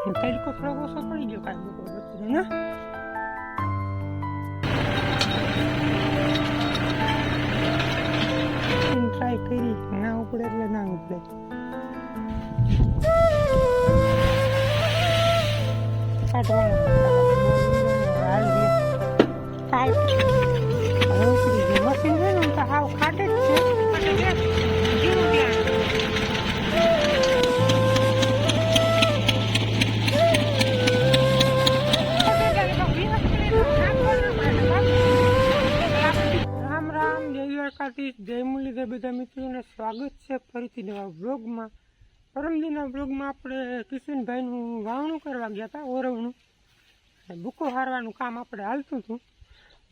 તડકો થોડો ઓછો પડી ગયો કાંઈ બપોર પછી ને ટ્રાય કરી ના ઉપડે એટલે ના ઉપડે કાઢવાનું હાલ દે કાલ હવે ઉપડી દ્વારકાધીશ જય બધા મિત્રોને સ્વાગત છે ફરીથી નવા બ્લોગમાં પરમદીના બ્લોગમાં આપણે કિશનભાઈનું વાવણું કરવા ગયા હતા, ઓરવણું. ભૂકો હારવાનું કામ આપણે હાલતું હતું.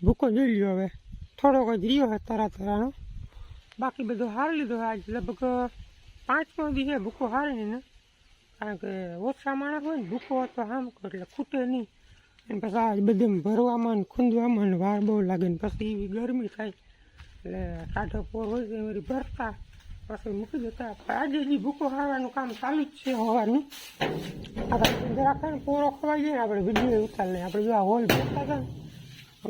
ભૂકો જોઈ લ્યો હવે. થોડોક જ રહ્યો છે તરા તરાનો બાકી બધો હાર લીધો આજ લગભગ પાંચમો દિવસે ભૂકો હારીને. ને કારણ કે ઓછા માણસ હોય ને ભૂકો તો આમ એટલે ખૂટે નહીં. પછી આ બધે ભરવામાં ખૂંદવામાં વાર બહુ લાગે ને પછી એવી ગરમી થાય. એટલે સાઢો પોર હોય તો એવી ભરતા પછી મૂકી દેતા. આજે હજી ભૂકો ખાવાનું કામ ચાલુ જ છે હોવાનું. આપણે જરાક પોરો ખવાઈ જાય ને આપણે વીડિયો ઉતાર લઈએ. આપણે જો આ હોલ ભરતા હતા ને,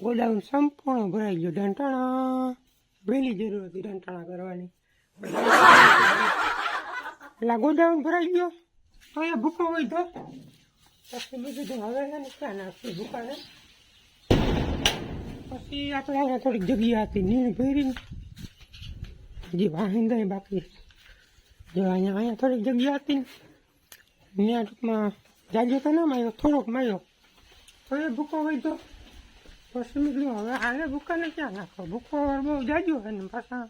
ગોડાઉન સંપૂર્ણ ભરાઈ ગયો. ઢંટાણા વહેલી જરૂર હતી ઢંટાણા કરવાની. એટલે ગોડાઉન ભરાઈ ગયો. તો એ ભૂકો હોય તો. પછી બીજું હવે છે ને ક્યાં નાખશું ભૂકાને? પછી આપણે અહીંયા થોડીક જગ્યા હતી નીણ ભરીને. હજી વાહિંદા બાકી. જો અહીંયા અહીંયા થોડીક જગ્યા હતી. ને ત્યાં ટૂંકમાં જાજો તો ના માર્યો, થોડોક માર્યો. એ ભૂકો તો પછી મેં હવે આને ભૂકાને ક્યાં નાખો? ભૂકો બહુ જાજો છે ને પાછા.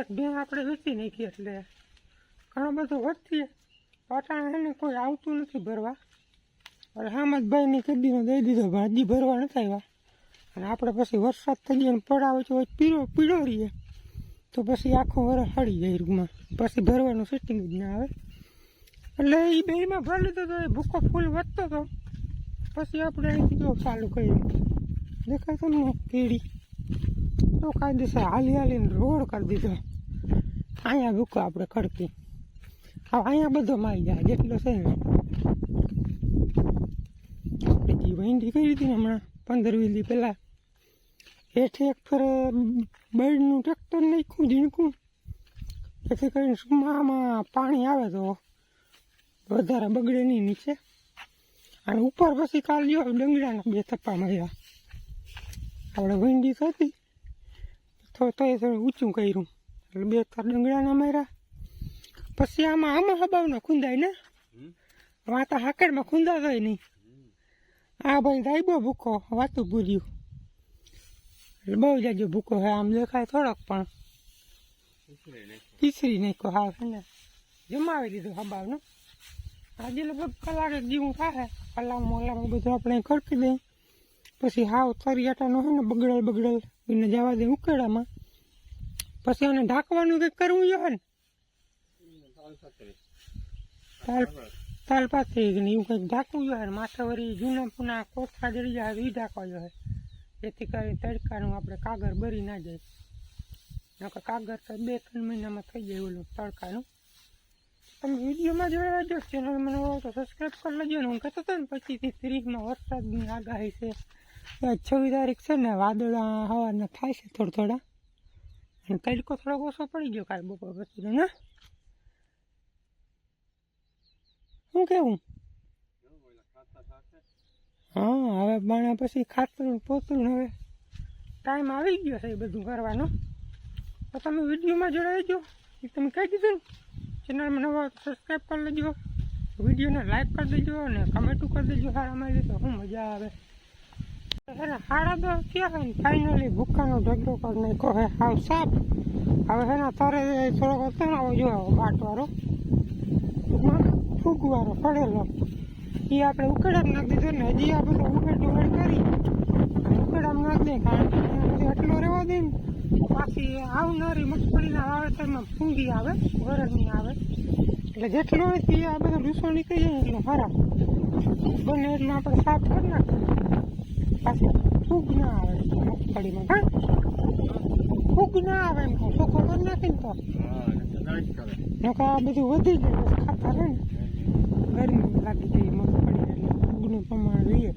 એક બે આપણે વેચી નાખી એટલે ઘણો બધો વધતી પાછા એને કોઈ આવતું નથી ભરવા. હવે હામદભાઈની કદીનો દઈ દીધો, ભાજી ભરવા નથી આવ્યા. અને આપણે પછી વરસાદ થઈ ગયો પડાવે તો પીળો પીળો રહીએ. તો પછી આખું વરસ હળી જાય રૂમમાં. પછી ભરવાનું સિસ્ટિંગ જ ના આવે. એટલે એ બેમાં ભરી લીધો તો એ ભૂકો ફૂલ વધતો હતો પછી આપણે અહીંથી જો ચાલુ કર્યું દેખાય ને કેળી તો કાયદેસર હાલી હાલીને રોડ કરી દીધો. અહીંયા ભૂકો આપણે ખડકી. હવે અહીંયા બધો મારી જાય, જેટલો છે ને. આપણે જે વહીંડી કરી હતી ને હમણાં, પંદર વીસ દી પહેલાં હેઠે એક ફરે બળનું ટ્રેક્ટર નાખ્યું ઝીણકું. જેથી કરીને સુમામાં પાણી આવે તો વધારે બગડે નહીં નીચે. અને ઉપર પછી કાલ જો ડંગરાના બે થપ્પા માર્યા. આપણે ભીંડી થતી તો તો એ થોડું ઊંચું કર્યું. એટલે બે તાર ડંગરાના માર્યા. પછી આમાં આમાં હબાવના ખૂંદાય ને? વાતા હાકડમાં ખૂંદાતો નહીં. આ ભાઈ દાઈબો ભૂકો વાતું પૂર્યું બહુ જાજો ભૂકો હોય, આમ દેખાય થોડોક પણ. પીસરી નાખ્યો હાવ છે ને. જમાવી દીધું હબાવનો. આજે લગભગ કલાક જેવું થાય કલાક મોલામાં બધું આપણે ખડકી દઈએ. પછી હાવ તરિયાટાનો હોય ને, બગડેલ બગડેલ, એને જવા દે ઉકેડામાં પછી આને ઢાંકવાનું કંઈક કરવું જોઈએ ને. તાલ તાલ પાથરી કે એવું કંઈક ઢાંકવું જોઈએ માથે વળી જૂના પૂના કોઠા જડી જાય એ ઢાંકવા જોઈએ જેથી કરી તડકાનું આપણે કાગર બરી ના જાય. નકર કાગર તો બે, ત્રણ મહિનામાં થઈ જાય ઓલું તડકાનું. તમે વિડીયોમાં જોઈ લેજો ચેનલ મને તો સબસ્ક્રાઈબ કરી લેજો ને હું કહેતો હતો ને પચીસથી ત્રીસમાં વરસાદની આગાહી છે. છવ્વીસ તારીખ છે ને, વાદળા હવાના થાય છે થોડા થોડા. અને તડકો થોડોક ઓછો પડી ગયો કાલ બપોર પછી ને? શું કેવું? હા, હવે બાણા પછી ખાતરું પોતરું હવે ટાઈમ આવી ગયો છે એ બધું કરવાનો. તો તમે વિડીયોમાં જોડાઈજો એ તમે કહી દીધું ને. ચેનલમાં નવો સબસ્ક્રાઈબ કરી લેજો. વિડીયોને લાઈક કરી દેજો અને કમેન્ટો કરી દેજો. સારા મળી તો શું મજા આવે. સાડા ક્યાં થયા છે ને. ફાઇનલી ભૂખાનો ઢગલો કરી નાખ્યો હે હાવ સાફ હવે છે ને તારે થોડોક તણાવો જોયો બાટવાળો ટૂંકમાં પડેલો. એ આપણે ઉકળામ નાખી દીધો ને હજી આ બધો ઉકેડ ઉકેડ કરી. ઉકળામ નાખી દે કારણ કે એટલો રહેવા દે ને પાછી આવનારી મગફળીના વાવેતરમાં ફૂંગી આવે વરણની આવે. એટલે જેટલો હોય તે આ બધો ડૂસો નીકળી જાય એટલો ખરાબ બને એટલે આપણે સાફ કરી નાખીએ. પાછી ફૂગ ના આવે મગફળીમાં હા? ફૂગ ના આવે એમ ચોખ્ખો કરી નાખીને તો. નકા આ બધું વધી જાય ખાતા રહે ને. ગરમી લાગી જાય એટલે ફૂગનું પ્રમાણ લઈએ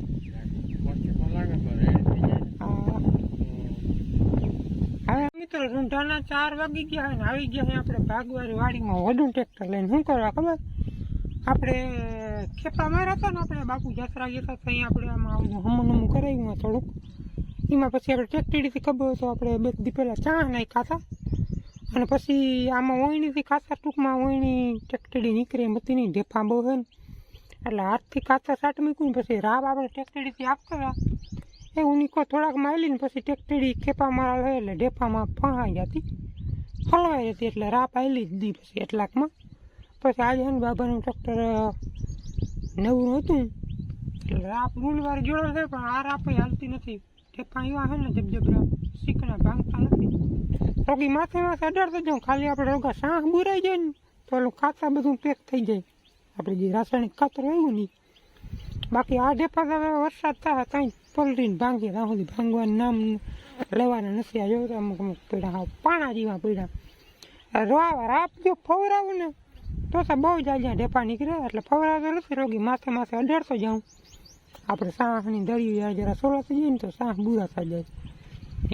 હવે મિત્રો રૂંઢાના ચાર વાગી ગયા હોય ને આવી ગયા હોય આપણે ભાગવારી વાડીમાં વધુ ટ્રેક્ટર લઈને. શું કરવા ખબર? આપણે ખેપા માર્યા હતા ને આપણે બાપુ જાત્રા ગયા હતા, તો અહીંયા આપણે આમાં આવું હમું હમું કરાવ્યું થોડુંક. એમાં પછી આપણે ટ્રેક્ટરીથી ખબર તો આપણે બે દી પહેલાં ચા નાખ્યા હતા. અને પછી આમાં ઓયણીથી ખાસા ટૂંકમાં ઓયણી ટેકટેડી નીકળે, એમ હતી નહીં, ઢેફા બહુ હોય ને. એટલે હાથથી ખાતા સાટ મૂક્યું પછી રાબ આપણે ટેકટેડીથી આપતા એ ઉનીકો થોડાક માયલી ને પછી ટેક્ટડી ખેપા મારા લઈ એટલે ઢેફામાં ફહાઈ જતી. હલવાઈ જતી એટલે રાપ આવેલી જ દી પછી એટલાકમાં. પછી આજે છે ને બાબાનું ટ્રેક્ટર નવું હતું. એટલે રાપ રૂલવાર જોડો છે પણ આ રાપ હાલતી નથી. ઠેપા એવા હે ને જબજબરા શીખના ભાંગતા નથી. રોગી માથે માથે અડાડતો જાઉં. ખાલી આપણે રોગા સાહ બુરાઈ જાય ને, તો ઓલું ખાતા બધું પેક થઈ જાય. આપણે જે રાસાયણિક ખાતર આવ્યું નહીં બાકી આ ઢેપા હવે વરસાદ થાય ત્યાં પલટીને ભાંગીએ ત્યાં સુધી ભાંગવાનું નામ લેવાના નથી. આ જોયું અમુક અમુક પીડા પાણા જેવા પીડા. રોવા રાપ જો ફવરાવું ને, તો તો બહુ જાય જ્યાં ઢેપા નીકળે. એટલે ફવરાવતો નથી, રોગી માથે માથે અઢારસો જાઉં. આપણે સાહની દરિયું જરા સોલા થઈ જાય ને, તો સાંસ બુરા થઈ જાય.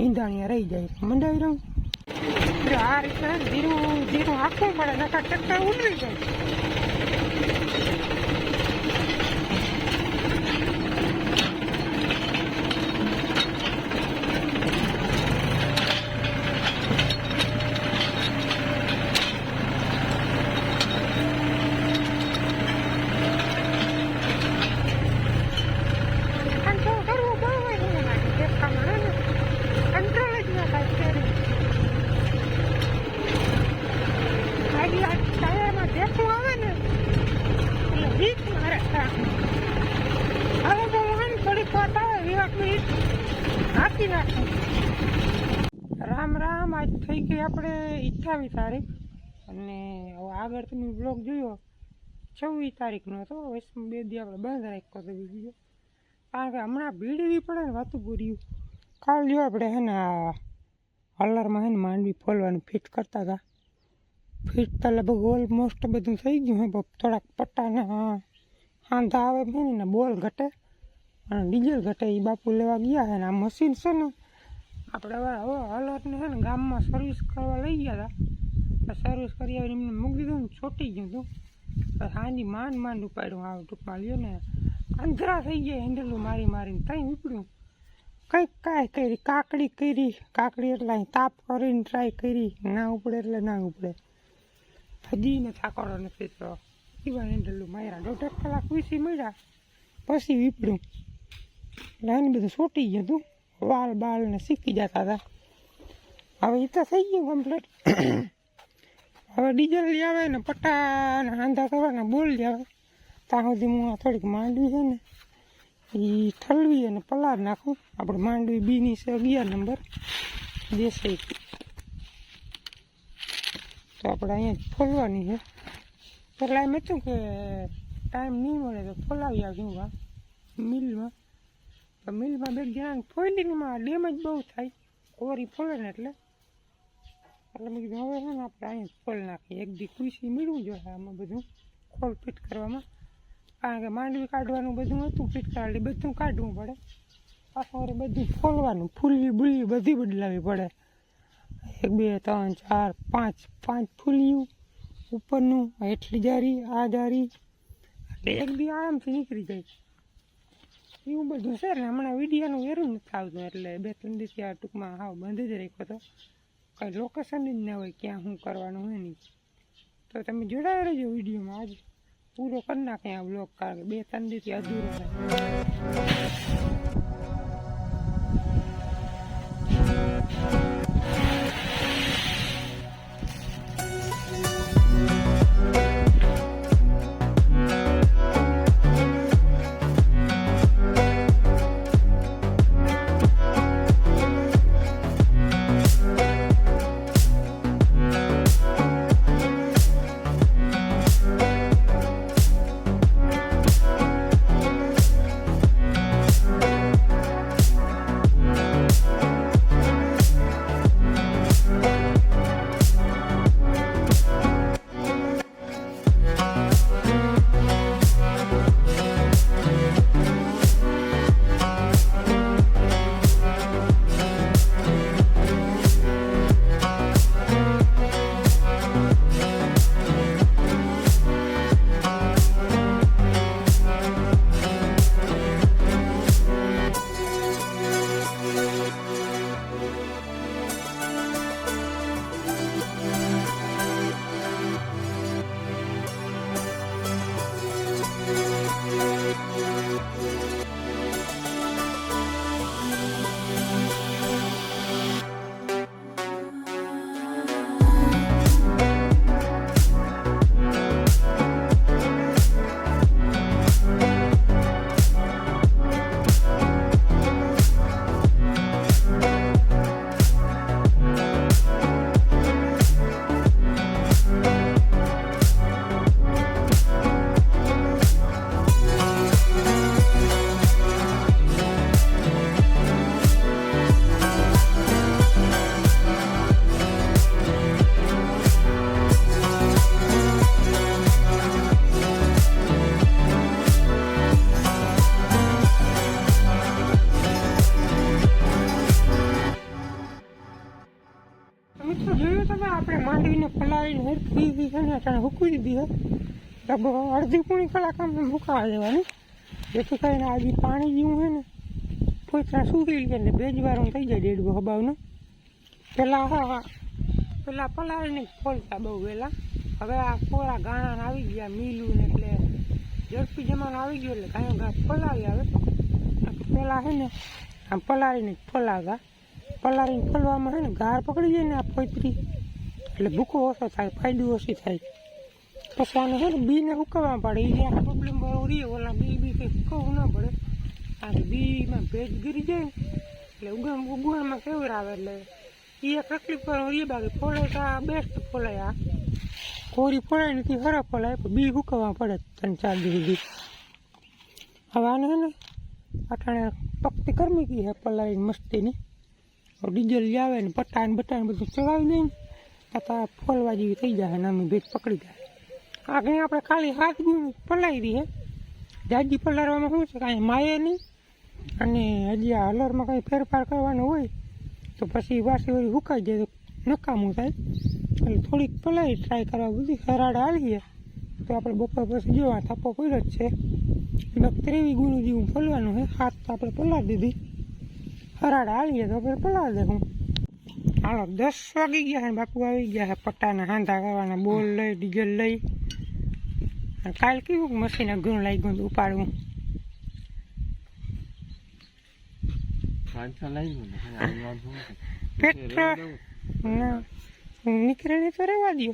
ઈંધાણીયા રહી જાય. મંડાવી રહું. આ રીતે ધીરું ધીરું હાથે મળે નકર ટ્રેક્ટર ઉતરી જાય કંટ્રોલ કરવો બહુ હોય મને લાગે ટેપકામાં હે ને કંટ્રોલ જ ના થાય સ્ટેરિંગ આડી આ ટાયરમાં ટેપું આવે ને એટલે વીક મારે હવે તો વાહન થોડીક વાત આવે વિવાક મિનિટ હાકી નાખું રામ રામ આજ થઈ ગઈ આપણે અઠ્ઠાવીસ તારીખ. અને હવે આગળ તમે બ્લોગ જોયો. છવ્વીસ તારીખનો હતો. વૈષ્ણવ બે દી આપણે બંધ રાખ્યો હતો બીજો કારણ કે હમણાં ભીડ એવી પડે ને વાતું પૂર્યું કાલ જો આપણે હે ને હલરમાં હે ને માંડવી ફોલવાનું ફિટ કરતા હતા. ફિટ તો લગભગ ઓલમોસ્ટ બધું થઈ ગયું હે થોડાક પટ્ટાના હાંધા આવે ને, બોલ ઘટે. અને ડીઝલ ઘટે એ બાપુ લેવા ગયા હે ને, આ મશીન છે ને આપણે હવે હવે હલતને છે ને ગામમાં સર્વિસ કરવા લઈ ગયા હતા. સર્વિસ કરી આવીને એમને મૂકી દીધું ને છોટી ગયું હતું. હાંજી માંડ માંડ ઉપાડ્યું. આ ટૂંકમાં લ્યો ને, અંધરા થઈ ગયા હેન્ડલું મારી મારીને ત્યાં ઉપડ્યું. કંઈક કાંઈ કરી, કાકડી કરી, કાકડી એટલે તાપ કરીને ટ્રાય કરી. ના ઉપડે એટલે ના ઉપડે. હજી ને થાકડો નથી તો એવા હેન્ડલું માર્યા. દોઢ કલાક વીસી મળ્યા. પછી વીપડ્યું એને બધું છોટી ગયું હતું. વાલ બાળને શીખી જતા હતા. હવે એ તો થઈ ગયું કમ્પ્લીટ હવે ડીઝલ લઈ આવે ને પટ્ટા ને હાંધા કરવાના બોલ આવે ત્યાં સુધી હું થોડીક માંડવી છે ને એ ઠલવી અને પલાર નાખું. આપણે માંડવી બીની છે અગિયાર નંબર, દેસાઈ. તો આપણે અહીંયા ફોલવાની છે. પહેલાં એમ હતું કે ટાઈમ નહીં મળે તો ફોલાવી આવ્યું મિલમાં. મિલમાં બે ધ્યાન ફોલીમાં ડેમેજ બહુ થાય, ઓરી ફોલે ને એટલે. એટલે મેં કીધું, હવે ને આપણે અહીંયા ફોલ નાખીએ. એક દી ખુશી મેળવું જોઈએ આમાં બધું, ખોલ ફિટ કરવામાં. કારણ કે માંડવી કાઢવાનું બધું હતું, ફિટ કરાવી બધું કાઢવું પડે. પાછું વળી બધું ફોલવાનું ફૂલી બુલી બધી બદલાવી પડે. એક, બે, ત્રણ, ચાર, પાંચ પાંચ ફૂલિયું ઉપરનું હેઠલી જારી, આ જારી. એટલે એક દી આરામથી નીકળી જાય. એવું બધું છે ને, હમણાં વિડીયાનું એરું નથી આવતું, એટલે બે ત્રણ દિવસથી આ ટૂંકમાં હાવ બંધ જ રાખ્યો હતો કંઈ લોકેશન જ ના હોય ક્યાં શું કરવાનું હોય નહીં તો તમે જોડાયા રહેજો વિડીયોમાં આજ. પૂરો કરી નાખે આ બ્લોગ કારણ કે બે ત્રણ દિવસથી અધૂરો છે પલાળીને હરખી દીધી છે ને ત્યાં હૂકવી દીધી લગભગ અડધી પૂણી કલાક આમ મુકાવા દેવાની. જેથી કરીને આજે જે પાણી જેવું છે ને, પોતરા સૂકી લે એટલે ભેજવાળું થઈ જાય ડેડવું હબાવનું. પહેલાં પેલા પલાળીને જ ફોલતા બહુ વહેલા હવે આ કોરા ગાણા આવી ગયા, મીલું ને એટલે ઝડપી જમાનો આવી ગયો એટલે ગાયો ઘાસ પલાળી આવે. પહેલાં છે ને, આમ પલાળીને જ ફોલાવતા પલાળીને ફોલવામાં છે ને, ગાર પકડી જાય ને આ પોતરી. એટલે ભૂકો ઓછો થાય, ફાયદો ઓછી થાય. પછી આને છે ને બીને ઉકવવા પડે? એ જ્યાં પ્રોબ્લેમ બહુ રહે, ઓલા બી બી કંઈ ઉકવવું ના પડે. આ બીમાં ભેજ ગીરી જાય એટલે ઉગણ ઉગવણમાં કેવું આવે એટલે એ તકલીફ પર એ બાકી ફોલાય તો આ બેસ્ટ ફોલાય આ. કોરી ફોલાય નથી ખરાબ ફોલાય પણ બી ઉકવવા પડે ત્રણ ચાર દી સુધી? હવે આને છે ને, અટાણે પક્તિ કરમી ગઈ હે પલાળીને મસ્તીની. ડીઝલ આવે ને પટ્ટા ને બટ્ટા બધું ચડાવી દઈએ તો ફોલવા જેવી થઈ જાય ને અમે ભેજ પકડી જાય. આ કંઈ આપણે ખાલી હાથ પલાવી દઈએ. જાજી પલાળવામાં શું છે? કાંઈ માયે નહીં. અને હજી આ હલરમાં કંઈ ફેરફાર કરવાનો હોય, તો પછી વાસી વળી સુકાઈ જાય તો નકામું થાય. એટલે થોડીક પલાવી ટ્રાય કરવા બધી હરાડ હાલીએ. તો આપણે બપોર પછી જોવા થાપો પડ્યો જ છે. લગ ત્રેવી ગુરુજી જેવું ફલવાનું છે. હાથ તો આપણે પલાળી દીધી. હરાડ હાલીએ તો આપણે પલાળી દેવું હાલો દસ વાગી ગયા છે ને બાપુ આવી ગયા છે પટ્ટાના હાંધા કરવાના બોલ લઈ ડીઝલ લઈ. અને કાલ કેવું મશીન ઘણું લાગ્યું ઉપાડવું. પેટ્રોલ ના નીકળે નહીં તો રહેવા દો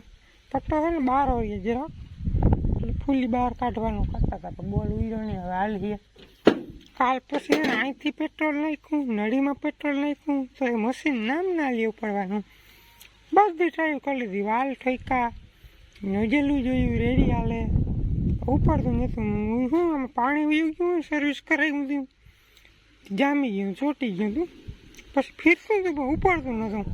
પટ્ટો છે ને બહાર હોય જરા. ફૂલી બહાર કાઢવાનું કરતા હતા બોલ ઉડ્યો નહીં હવે હાલ કાલ પછી અહીંથી પેટ્રોલ નાખ્યું, નળીમાં પેટ્રોલ નાખ્યું, તો એ મશીન નામ ના લેવું પડવાનું બધી ટ્રાય કરી લીધી વાલ ઠેકા નજેલું જોયું, રેડી હાલે. ઉપાડતું નહોતું. હું શું, આમ પાણી ઉયું ગયું સર્વિસ કરાવી દીધું જામી ગયું, ચોટી ગયું હતું. પછી ફીરતું હતું પણ ઉપાડતું નહોતું.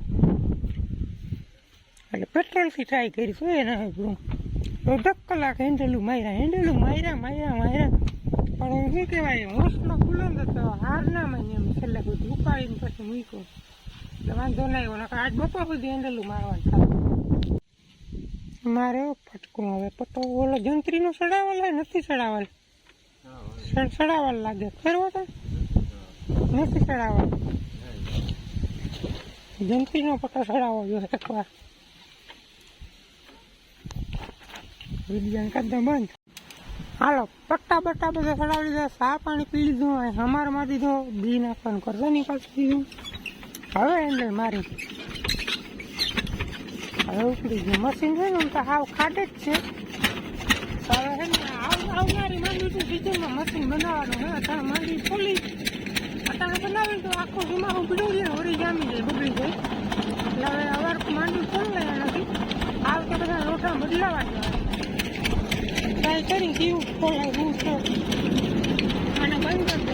એટલે પેટ્રોલથી ટ્રાય કરી તો એ ના આપણું કલાક હેન્ડલું માર્યા હેન્ડલું માર્યા માર્યા માર્યા. પણ શું કહેવાય, હોશનો ખુલ્લો ને તો હાર ના માની એમ છેલ્લે બધું ઉપાડીને પછી મૂક્યું. એટલે વાંધો નહીં એવો આજ બપોર સુધી હેન્ડલું મારવાનું થાય. મારે ફટકું હવે પટો ઓલો જંત્રીનો સડાવલ હે નથી સડાવલ? સડ- સડાવલ લાગે. ફેરવો તો. નથી સડાવલ. જંત્રીનો પટ્ટો સડાવવો જોઈએ એકવાર. વિજ્ઞાન કદમ બંધ. હાલો, પટ્ટા બટ્ટા બધા ચડાવી દીધા સા પાણી પી લીધું હમારમાં દીધો બી નાખવાનું કરતા નીકળશે દીધું હવે હેન્ડલ મારી હવે ઉપડી ગયું. મશીન છે ને તો હાવ ખાટે જ છે. હવે છે ને આવ- આવનારી માંડવી સિઝનમાં મશીન બનાવવાનું, હે અત્યારે માંડવી ખોલી. અટાણે બનાવી તો આખો જુમા ઉગડ્યું છે વળી જામી જાય બગડી જાય એટલે હવે અવાર માંડવી ખોલી લેવા નથી. આ વખતે બધા લોટા બદલાવા ટ્રાય કરી કેવું ખોલાય હું છે આને બંધ કરી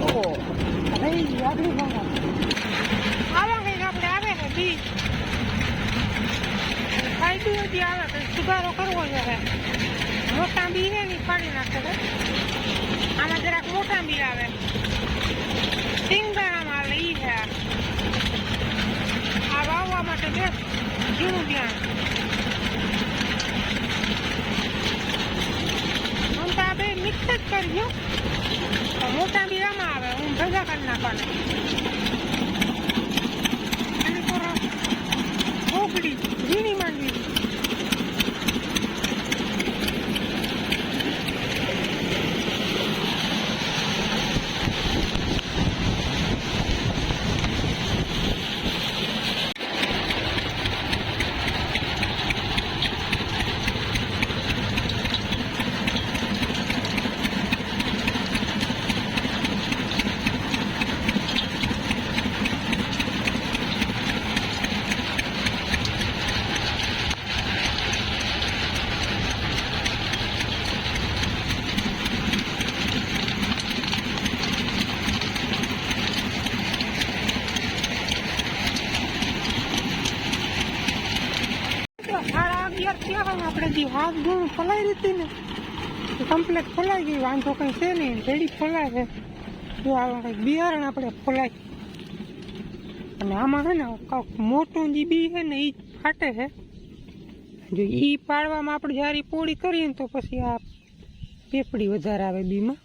દો ભાઈ આગળ ભાગા આવા કંઈક આપણે આવે છે બી ફાયદો હજી આવે કંઈક સુધારો કરવો જોઈએ મોટા બી ને ઈ કાઢી નાખે આમાં જરાક મોટા બી આવે સિંગદાણામાં આવે એ છે. આ વાવવા માટે બેસ્ટ જીવું ધ્યાન તો મિક્સ જ કરજો મોટા બી આવે હું ભેગા કરી નાખવાના. ઢોકળી ઝીણી માંડવી તો સાડા અગિયાર થયા હોય ને આપણે જે હાથ ગુણ ફલાઈ હતી ને કમ્પ્લેટ ફોલાઈ ગઈ વાંધો કંઈ છે નહીં. રેડી ફોલાય છે. જો આ કંઈક બિયારણ આપણે ફોલાય અને આમાં છે ને કાંક મોટું જે બી છે ને એ ફાટે છે. જો એ પાડવામાં આપણે જ્યારે પોળી કરીએ ને તો પછી આ પેપડી વધારે આવે બીમાં.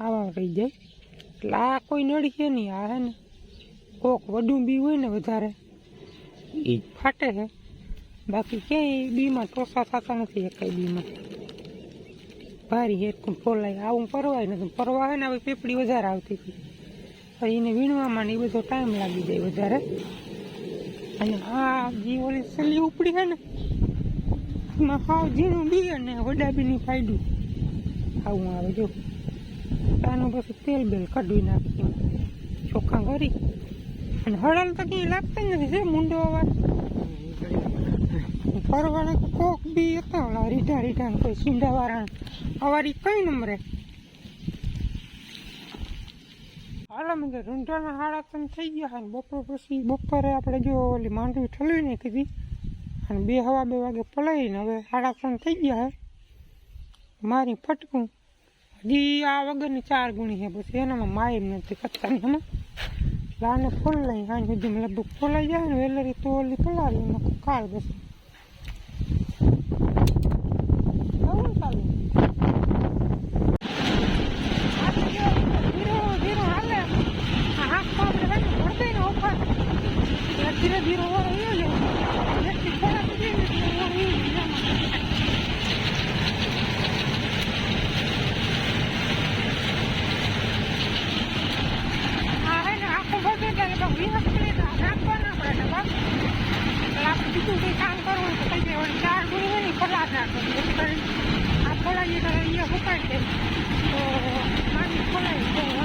આવા રહી જાય. એટલે આ કોઈ નડશે નહીં. આ છે ને કોક વડું બી હોય ને વધારે એ ફાટે છે. બાકી ક્યાંય બીમાં ટોસા થતા નથી એકાઈ બીમાં. ભારી હેરકું ફોલાય, આવું પરવાય નથી. પરવા છે ને હવે પેપડી વધારે આવતી હતી. એને વીણવામાં ને એ બધો ટાઈમ લાગી જાય વધારે. અને આ જે ઓલી સલી ઉપડી હે ને, એમાં હાવ ઝીણું બી અને વડા બીની ફાયદું. આવું આવે, જો. આનું પછી તેલ બેલ કાઢવી નાખી. ચોખ્ખા કરી. અને હળલ તો ક્યાંય લાગતા નથી, છે, મુંડો અવાજ? પરવાળે કોક બી હતા, ઓલા રીઢા રીઢા કોઈ સિંધાવાળા વાળા અવારી કઈ નંબરે? હાલો મને રૂંઢાના હાડા ત્રણ થઈ ગયા અને બપોર પછી બપોરે આપણે જો ઓલી માંડવી ઠલવી કીધી અને બે હવા બે વાગે પલાવીને હવે હાડા ત્રણ થઈ ગયા હે. મારી ફટકું. હજી આ વગરની ચાર ગુણી છે પછી એનામાં માય નથી કરતા એમાં. લાને ફોલ લઈ સાંજ સુધી લગભગ ફોલાઈ જાય ને, વેલેરી તો ઓલી પલાળી કાળ પછી આવું ચાલે ધીરે ધીરે હાલે આ હાથ તો આપણે કઈ ભરતે ને ઉપર ધીરે ધીરે ઓર આવ્યો છે એકથી થોડા સુધી ને એટલે ઓર આવ્યો છે આ હે ને આખું બધું એટલે બસ વીસ મિનિટ નાખવા ના પડે ને બસ એટલે આપણે બીજું કંઈ કામ કરવું તો કઈ ઓલી ચાર ગુણી હોય ને ઈ ફલાટ નાખો. આ ફોલાઈએ તો અહીંયા ઉપાડી દે તો માંડી ફોલાઈ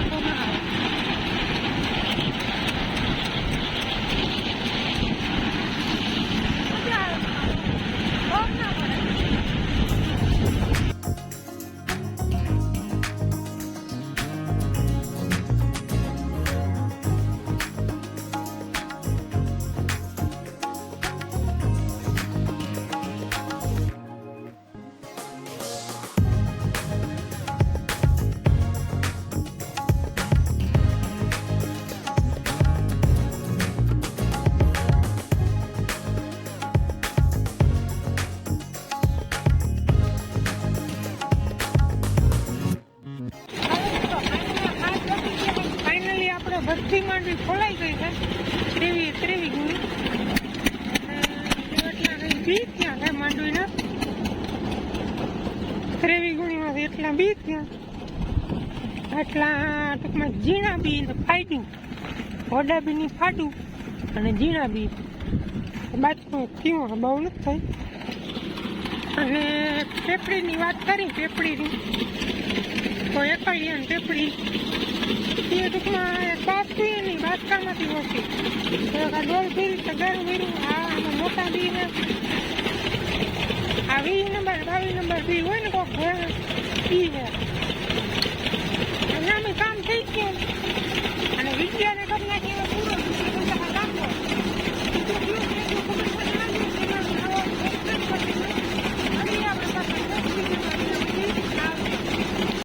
વડા બીની ફાડું અને ઝીણા બી બાજુ થયું બહુ નથી થઈ. અને પેપડીની વાત કરી, પેપડીની. તો એકડી અને પેપડી. એ ટૂંકમાં બાસકી નહીં બાસકામાંથી ઓછી ડોલ ભીરી તો ગરું વીરું આ મોટા બી ને આ વીસ નંબર બાવીસ નંબર બી હોય ને કોક ઈ છે. અને આમે કામ થઈ ગયું. અને વિદ્યાને કરી નાખી